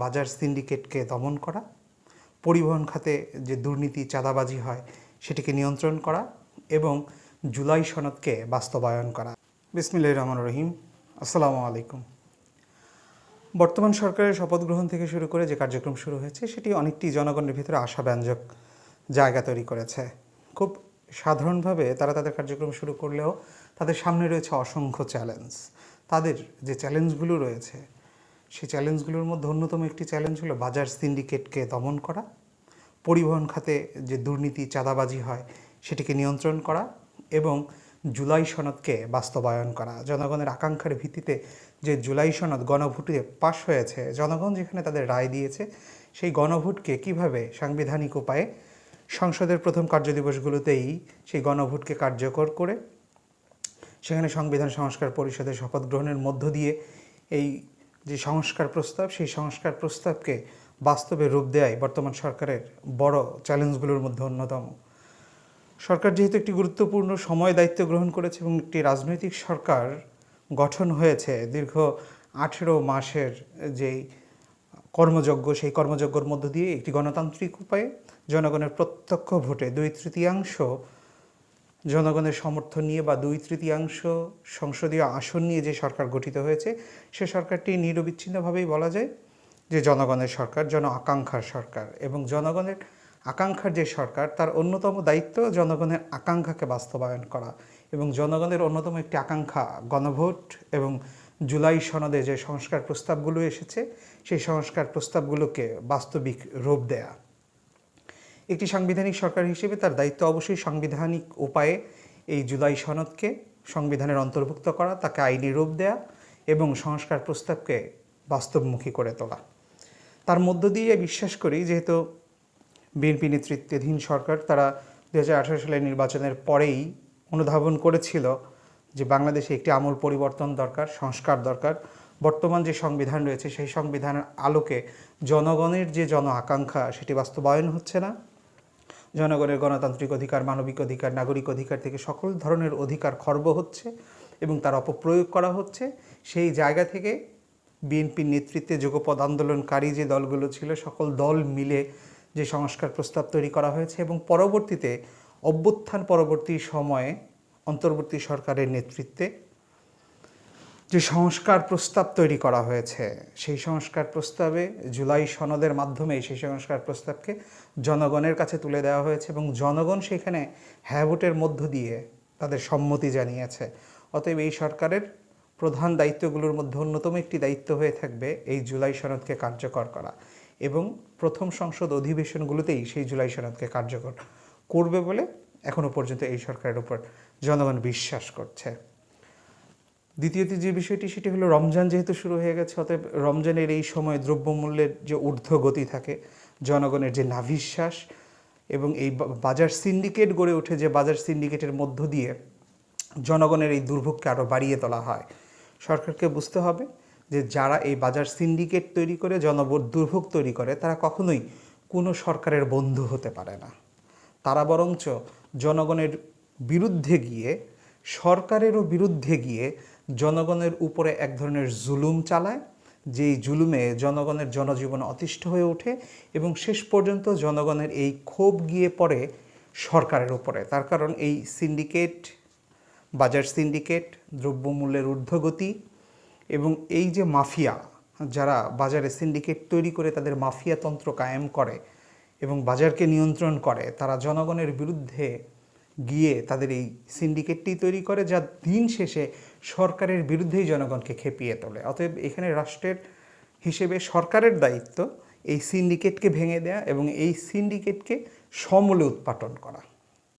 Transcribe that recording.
বাজার সিন্ডিকেটকে দমন করা, পরিবহন খাতে যে দুর্নীতি, চাঁদাবাজি হয়, সেটিকে নিয়ন্ত্রণ করা এবং জুলাই সনদকে বাস্তবায়ন করা। বিসমিল্লাহ রহমান রহিম। আসসালামু আলাইকুম। বর্তমান সরকারের শপথ গ্রহণ থেকে শুরু করে যে কার্যক্রম শুরু হয়েছে, সেটি অনেকটি জনগণের ভিতরে আশাব্যঞ্জক জায়গা তৈরি করেছে। খুব সাধারণভাবে তারা তাদের কার্যক্রম শুরু করলেও তাদের সামনে রয়েছে অসংখ্য চ্যালেঞ্জ। তাদের যে চ্যালেঞ্জগুলো রয়েছে সেই চ্যালেঞ্জগুলোর মধ্যে অন্যতম একটি চ্যালেঞ্জ হলো বাজার সিন্ডিকেটকে দমন করা, পরিবহন খাতে যে দুর্নীতি, চাঁদাবাজি হয়, সেটিকে নিয়ন্ত্রণ করা এবং জুলাই সনদকে বাস্তবায়ন করা। জনগণের আকাঙ্ক্ষার ভিত্তিতে যে জুলাই সনদ গণভোটে পাশ হয়েছে, জনগণ যেখানে তাদের রায় দিয়েছে, সেই গণভোটকে কীভাবে সাংবিধানিক উপায়ে সংসদের প্রথম কার্যদিবসগুলোতেই সেই গণভোটকে কার্যকর করে, সেখানে সংবিধান সংস্কার পরিষদের শপথ গ্রহণের মধ্য দিয়ে এই যে সংস্কার প্রস্তাব, সেই সংস্কার প্রস্তাবকে বাস্তবে রূপ দেয় বর্তমান সরকারের বড় চ্যালেঞ্জগুলোর মধ্যে অন্যতম। সরকার যেহেতু একটি গুরুত্বপূর্ণ সময় দায়িত্ব গ্রহণ করেছে এবং একটি রাজনৈতিক সরকার গঠন হয়েছে, দীর্ঘ আঠেরো মাসের যেই কর্মযজ্ঞ, সেই কর্মযজ্ঞর মধ্য দিয়ে একটি গণতান্ত্রিক উপায়ে জনগণের প্রত্যক্ষ ভোটে দুই তৃতীয়াংশ জনগণের সমর্থন নিয়ে বা দুই তৃতীয়াংশ সংসদীয় আসন নিয়ে যে সরকার গঠিত হয়েছে, সে সরকারটি নিরবিচ্ছিন্নভাবেই বলা যায় যে জনগণের সরকার, জন আকাঙ্ক্ষার সরকার এবং জনগণের আকাঙ্ক্ষার যে সরকার, তার অন্যতম দায়িত্ব জনগণের আকাঙ্ক্ষাকে বাস্তবায়ন করা এবং জনগণের অন্যতম একটি আকাঙ্ক্ষা গণভোট এবং জুলাই সনদে যে সংস্কার প্রস্তাবগুলো এসেছে, সেই সংস্কার প্রস্তাবগুলোকে বাস্তবিক রূপ দেয়া। একটি সাংবিধানিক সরকার হিসেবে তার দায়িত্ব অবশ্যই সাংবিধানিক উপায়ে এই জুলাই সনদকে সংবিধানের অন্তর্ভুক্ত করা, তাকে আইনি রূপ দেয়া এবং সংস্কার প্রস্তাবকে বাস্তবমুখী করে তোলা। তার মধ্য দিয়ে বিশ্বাস করি, যেহেতু বিএনপি নেতৃত্বাধীন সরকার, তারা দু হাজার আঠারো সালের নির্বাচনের পরেই অনুধাবন করেছিল যে বাংলাদেশে একটি আমূল পরিবর্তন দরকার, সংস্কার দরকার। বর্তমান যে সংবিধান রয়েছে, সেই সংবিধানের আলোকে জনগণের যে জন আকাঙ্ক্ষা, সেটি বাস্তবায়ন হচ্ছে না। জনগণের গণতান্ত্রিক অধিকার, মানবিক অধিকার, নাগরিক অধিকার থেকে সকল ধরনের অধিকার খর্ব হচ্ছে এবং তার অপপ্রয়োগ করা হচ্ছে। সেই জায়গা থেকে বিএনপির নেতৃত্বে যুগপদ আন্দোলনকারী যে দলগুলো ছিল, সকল দল মিলে যে সংস্কার প্রস্তাব তৈরি করা হয়েছে এবং পরবর্তীতে অভ্যুত্থান পরবর্তী সময়ে অন্তর্বর্তী সরকারের নেতৃত্বে যে সংস্কার প্রস্তাব তৈরি করা হয়েছে, সেই সংস্কার প্রস্তাবে জুলাই সনদের মাধ্যমে সেই সংস্কার প্রস্তাবকে জনগণের কাছে তুলে দেওয়া হয়েছে এবং জনগণ সেখানে হ্যাঁ ভোটের মধ্য দিয়ে তাদের সম্মতি জানিয়েছে। অতএব এই সরকারের প্রধান দায়িত্বগুলোর মধ্যে অন্যতম একটি দায়িত্ব হয়ে থাকবে এই জুলাই সনদকে কার্যকর করা এবং প্রথম সংসদ অধিবেশনগুলোতেই সেই জুলাই সনদকে কার্যকর করবে বলে এখনও পর্যন্ত এই সরকারের উপর জনগণ বিশ্বাস করছে। দ্বিতীয়ত যে বিষয়টি, সেটি হলো রমজান যেহেতু শুরু হয়ে গেছে, অতএব রমজানের এই সময় দ্রব্যমূল্যের যে ঊর্ধ্বগতি থাকে, জনগণের যে নাভিশ্বাস এবং এই বাজার সিন্ডিকেট গড়ে ওঠে যে বাজার সিন্ডিকেটের মধ্য দিয়ে জনগণের এই দুর্ভোগকে আরও বাড়িয়ে তোলা হয়। সরকারকে বুঝতে হবে যে যারা এই বাজার সিন্ডিকেট তৈরি করে জনবর দুর্ভোগ তৈরি করে, তারা কখনোই কোনো সরকারের বন্ধু হতে পারে না। তারা বরঞ্চ জনগণের বিরুদ্ধে গিয়ে, সরকারেরও বিরুদ্ধে গিয়ে জনগণের উপরে এক ধরনের জুলুম চালায়, যেই জুলুমে জনগণের জনজীবন অতিষ্ঠ হয়ে ওঠে এবং শেষ পর্যন্ত জনগণের এই ক্ষোভ গিয়ে পড়ে সরকারের উপরে। তার কারণ এই সিন্ডিকেট, বাজার সিন্ডিকেট, দ্রব্যমূল্যের ঊর্ধ্বগতি এবং এই যে মাফিয়া, যারা বাজারে সিন্ডিকেট তৈরি করে তাদের মাফিয়া তন্ত্র কায়েম করে এবং বাজারকে নিয়ন্ত্রণ করে, তারা জনগণের বিরুদ্ধে গিয়ে তাদের এই সিন্ডিকেটটি তৈরি করে, যা দিন শেষে সরকারের বিরুদ্ধেই জনগণকে খেপিয়ে তোলে। অতএব এখানে রাষ্ট্রের হিসেবে সরকারের দায়িত্ব এই সিন্ডিকেটকে ভেঙে দেয়া এবং এই সিন্ডিকেটকে সমূলে উৎপাটন করা।